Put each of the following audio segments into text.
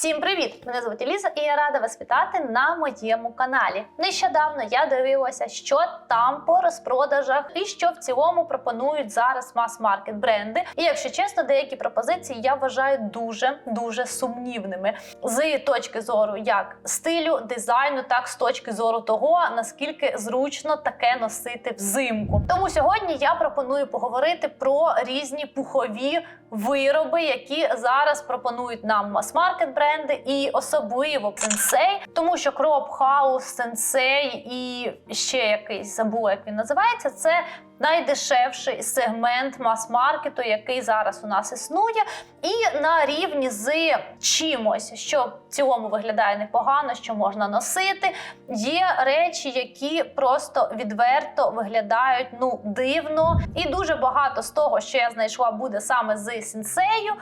Всім привіт! Мене звуть Еліза і я рада вас вітати на моєму каналі. Нещодавно я дивилася, що там по розпродажах і що в цілому пропонують зараз мас-маркет бренди. І якщо чесно, деякі пропозиції я вважаю дуже дуже сумнівними з точки зору як стилю, дизайну, так з точки зору того, наскільки зручно таке носити взимку. Тому сьогодні я пропоную поговорити про різні пухові вироби, які зараз пропонують нам мас-маркет бренди, і особливо сенсей, тому що кроп хаус, сенсей і ще якийсь забула, як він називається. Це найдешевший сегмент мас-маркету, який зараз у нас існує, і на рівні з чимось, що в цілому виглядає непогано, що можна носити. Є речі, які просто відверто виглядають ну дивно, і дуже багато з того, що я знайшла, буде саме з сенсею.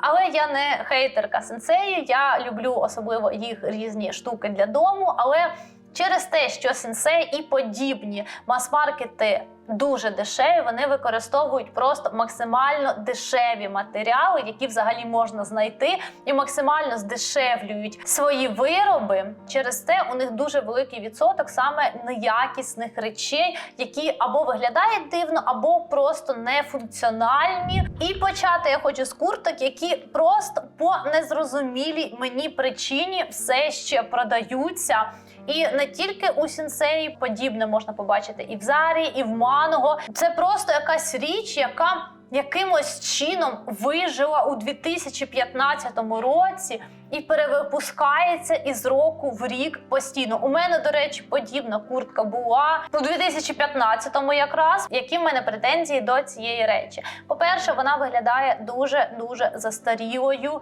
Але я не хейтерка сенсеї, я люблю особливо їх різні штуки для дому. Але через те, що сенсей і подібні мас-маркети дуже дешеві, вони використовують просто максимально дешеві матеріали, які взагалі можна знайти, і максимально здешевлюють свої вироби. Через те у них дуже великий відсоток саме неякісних речей, які або виглядають дивно, або просто нефункціональні. І почати я хочу з курток, які просто по незрозумілій мені причині все ще продаються. І не тільки у сінсеї подібне можна побачити і в Зарі, і в Маного. Це просто якась річ, яка якимось чином вижила у 2015 році і перевипускається із року в рік постійно. У мене, до речі, подібна куртка була у 2015-му якраз. Які в мене претензії до цієї речі? По-перше, вона виглядає дуже дуже застарілою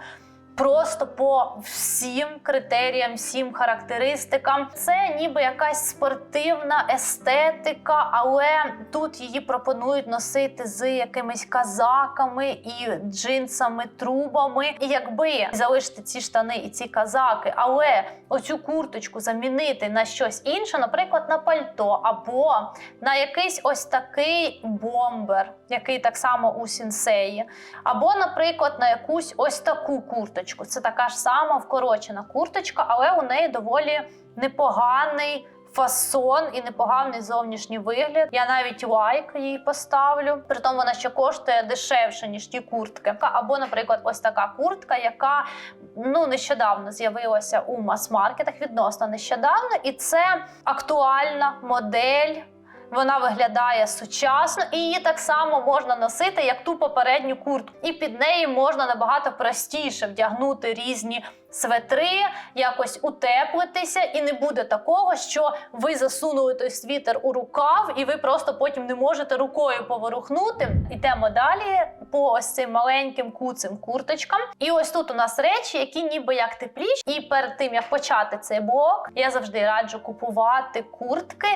просто по всім критеріям, всім характеристикам. Це ніби якась спортивна естетика, але тут її пропонують носити з якимись казаками і джинсами, трубами. І якби залишити ці штани і ці казаки, але оцю курточку замінити на щось інше, наприклад, на пальто або на якийсь ось такий бомбер, який так само у сінсеї, або, наприклад, на якусь ось таку курточку. Це така ж сама вкорочена курточка, але у неї доволі непоганий. Фасон і непоганий зовнішній вигляд. Я навіть лайк їй поставлю. Притом вона ще коштує дешевше ніж ті куртки. Або, наприклад, ось така куртка, яка ну нещодавно з'явилася у мас-маркетах, відносно нещодавно, і це актуальна модель. Вона виглядає сучасно, і її так само можна носити, як ту попередню куртку. І під неї можна набагато простіше вдягнути різні светри, якось утеплитися, і не буде такого, що ви засунули той світер у рукав, і ви просто потім не можете рукою поворухнути. Йдемо далі по ось цим маленьким куцим курточкам. І ось тут у нас речі, які ніби як тепліші. І перед тим як почати цей блок, я завжди раджу купувати куртки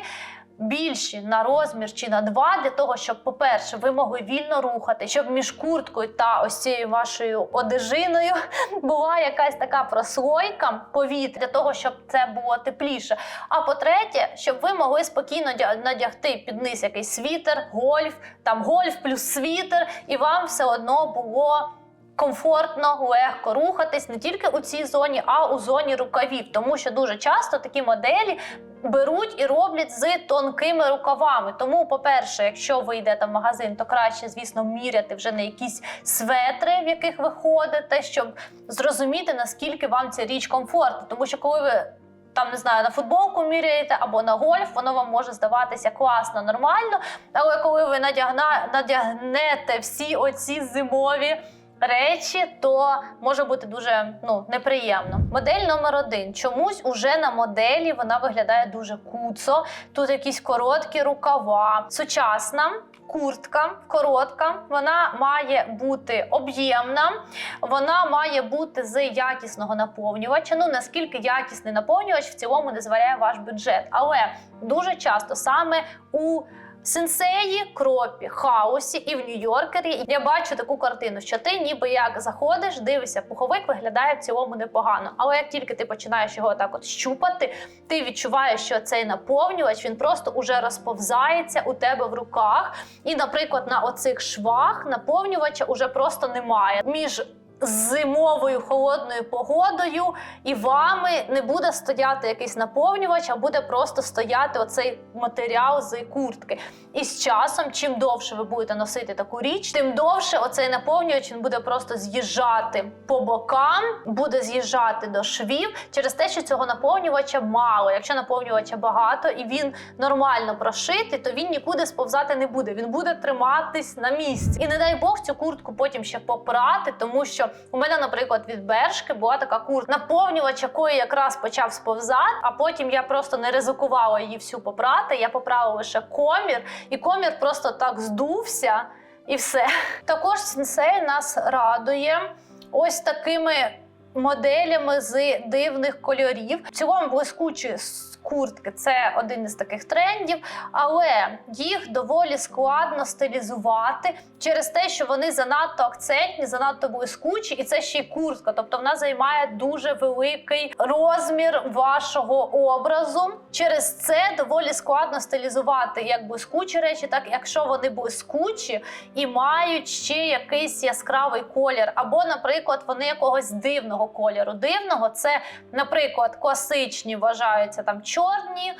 більші на розмір чи на два, для того, щоб, по-перше, ви могли вільно рухати, щоб між курткою та ось цією вашою одежиною була якась така прослойка повітря, для того, щоб це було тепліше. А по-третє, щоб ви могли спокійно надягти під низ якийсь світер, гольф, там гольф плюс світер, і вам все одно було. Комфортно, легко рухатись не тільки у цій зоні, а у зоні рукавів, тому що дуже часто такі моделі беруть і роблять з тонкими рукавами. Тому, по-перше, якщо ви йдете в магазин, то краще, звісно, міряти вже на якісь светри, в яких ви ходите, щоб зрозуміти, наскільки вам ця річ комфортна. Тому що коли ви там не знаю, на футболку міряєте або на гольф, воно вам може здаватися класно, нормально. Але коли ви надягна, надягнете всі оці зимові речі, то може бути дуже ну неприємно. Модель номер один. Чомусь уже на моделі вона виглядає дуже куцо. Тут якісь короткі рукава, сучасна. Куртка коротка, вона має бути об'ємна, вона має бути з якісного наповнювача. Ну наскільки якісний наповнювач в цілому дозволяє ваш бюджет, але дуже часто саме у Сенсеї, кропі, хаосі і в Нью-Йоркері я бачу таку картину, що ти ніби як заходиш, дивишся, пуховик виглядає в цілому непогано. Але як тільки ти починаєш його так от щупати, ти відчуваєш, що цей наповнювач він просто уже розповзається у тебе в руках. І, наприклад, на оцих швах наповнювача уже просто немає. Між зимовою холодною погодою, і вами не буде стояти якийсь наповнювач, а буде просто стояти оцей матеріал з куртки. І з часом, чим довше ви будете носити таку річ, тим довше оцей наповнювач він буде просто з'їжджати по бокам, буде з'їжджати до швів через те, що цього наповнювача мало. Якщо наповнювача багато і він нормально прошитий, то він нікуди сповзати не буде. Він буде триматись на місці. І не дай Бог цю куртку потім ще попрати, тому що у мене, наприклад, від бершки була така куртка, наповнювач якої якраз почав сповзати, а потім я просто не ризикувала її всю попрати. Я поправила лише комір, і комір просто так здувся, і все. Також сенсей нас радує ось такими моделями з дивних кольорів. В цілому блискучі куртки це один із таких трендів, але їх доволі складно стилізувати через те, що вони занадто акцентні, занадто блискучі, і це ще й куртка. Тобто вона займає дуже великий розмір вашого образу. Через це доволі складно стилізувати як блискучі речі, так якщо вони блискучі і мають ще якийсь яскравий колір, або, наприклад, вони якогось дивного кольору. Дивного це, наприклад, класичні вважаються там чорні.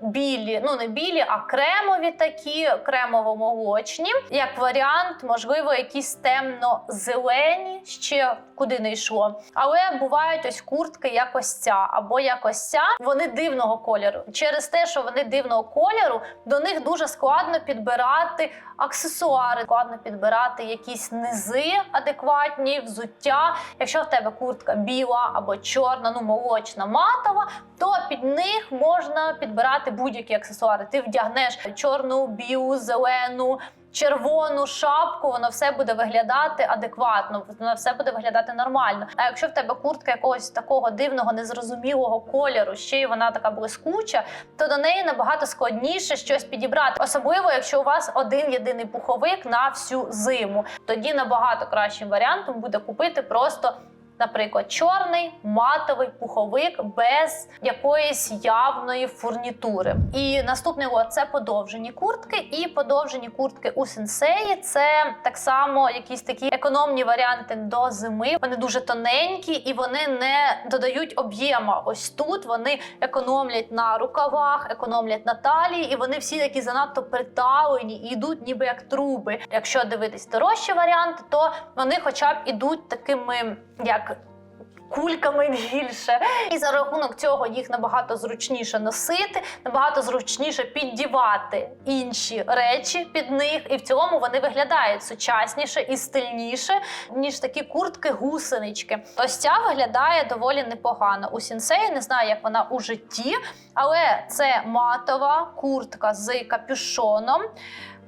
Білі, ну не білі, а кремові такі, кремово-молочні. Як варіант, можливо, якісь темно-зелені, ще куди не йшло. Але бувають ось куртки, як ось ця, або як ось ця. Вони дивного кольору. Через те, що вони дивного кольору, до них дуже складно підбирати аксесуари, складно підбирати якісь низи адекватні, взуття. Якщо в тебе куртка біла або чорна, ну молочна, матова, то під них можна підбирати будь-які аксесуари. Ти вдягнеш чорну, білу, зелену. Червону шапку, воно все буде виглядати адекватно, воно все буде виглядати нормально. А якщо в тебе куртка якогось такого дивного, незрозумілого кольору, ще й вона така блискуча, то до неї набагато складніше щось підібрати. Особливо, якщо у вас один єдиний пуховик на всю зиму. Тоді набагато кращим варіантом буде купити просто. Наприклад, чорний матовий пуховик без якоїсь явної фурнітури. І наступний лот це подовжені куртки. І подовжені куртки у сенсеї це так само якісь такі економні варіанти до зими. Вони дуже тоненькі і вони не додають об'єма. Ось тут вони економлять на рукавах, економлять на талії, і вони всі такі занадто приталені і йдуть ніби як труби. Якщо дивитись дорожчі варіанти, то вони хоча б ідуть такими як. Кульками більше, і за рахунок цього їх набагато зручніше носити, набагато зручніше піддівати інші речі під них, і в цілому вони виглядають сучасніше і стильніше, ніж такі куртки-гусенички. Ось ця виглядає доволі непогано. У сінсеї не знаю, як вона у житті, але це матова куртка з капюшоном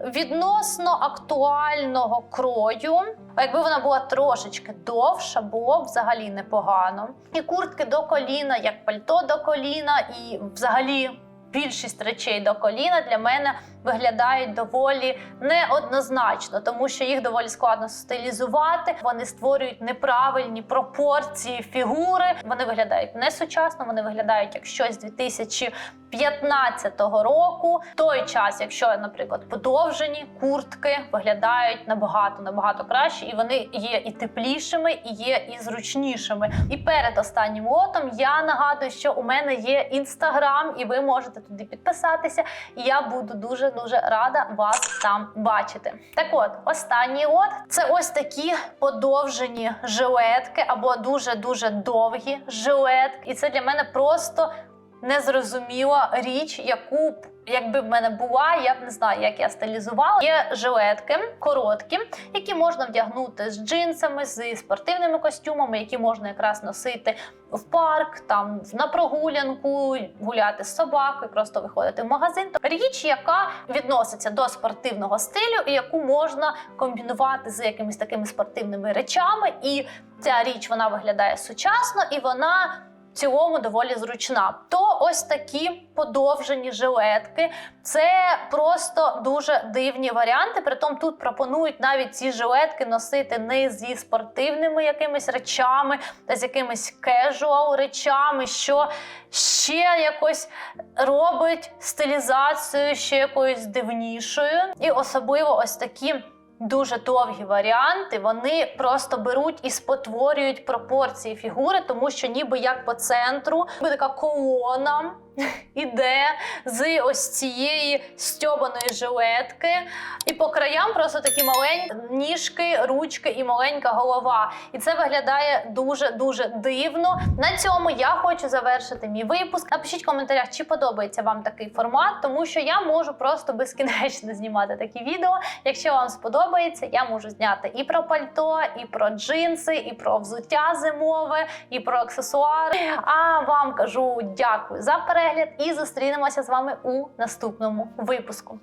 відносно актуального крою. Якби вона була трошечки довша, було б взагалі непогано. І куртки до коліна, як пальто до коліна, і взагалі. Більшість речей до коліна для мене виглядають доволі неоднозначно, тому що їх доволі складно стилізувати. Вони створюють неправильні пропорції фігури. Вони виглядають несучасно, вони виглядають як щось 2015 року. В той час, якщо, наприклад, подовжені куртки виглядають набагато набагато краще, і вони є і теплішими, і є і зручнішими. І перед останнім лотом я нагадую, що у мене є інстаграм, і ви можете туди підписатися. І я буду дуже дуже рада вас там бачити. Так от, останній от це ось такі подовжені жилетки або дуже дуже довгі жилетки. І це для мене просто незрозуміла річ, яку. Якби в мене була, я б не знаю, як я стилізувала. Є жилетки короткі, які можна вдягнути з джинсами, з спортивними костюмами, які можна якраз носити в парк, там на прогулянку, гуляти з собакою, просто виходити в магазин. Тобто Річ, яка відноситься до спортивного стилю, і яку можна комбінувати з якимись такими спортивними речами. І ця річ вона виглядає сучасно і вона. Цілому доволі зручна. То ось такі подовжені жилетки. Це просто дуже дивні варіанти. Притом тут пропонують навіть ці жилетки носити не зі спортивними якимись речами та з якимись кежуал речами, що ще якось робить стилізацію ще якоюсь дивнішою. І особливо ось такі дуже довгі варіанти, вони просто беруть і спотворюють пропорції фігури, тому що ніби як по центру ніби така колона іде з ось цієї стьобаної жилетки, і по краям просто такі маленькі ніжки, ручки і маленька голова. І це виглядає дуже дуже дивно. На цьому я хочу завершити мій випуск. Напишіть в коментарях, чи подобається вам такий формат, тому що я можу просто безкінечно знімати такі відео. Якщо вам сподобається, я можу зняти і про пальто, і про джинси, і про взуття зимове, і про аксесуари. А вам кажу дякую за перегляд і зустрінемося з вами у наступному випуску.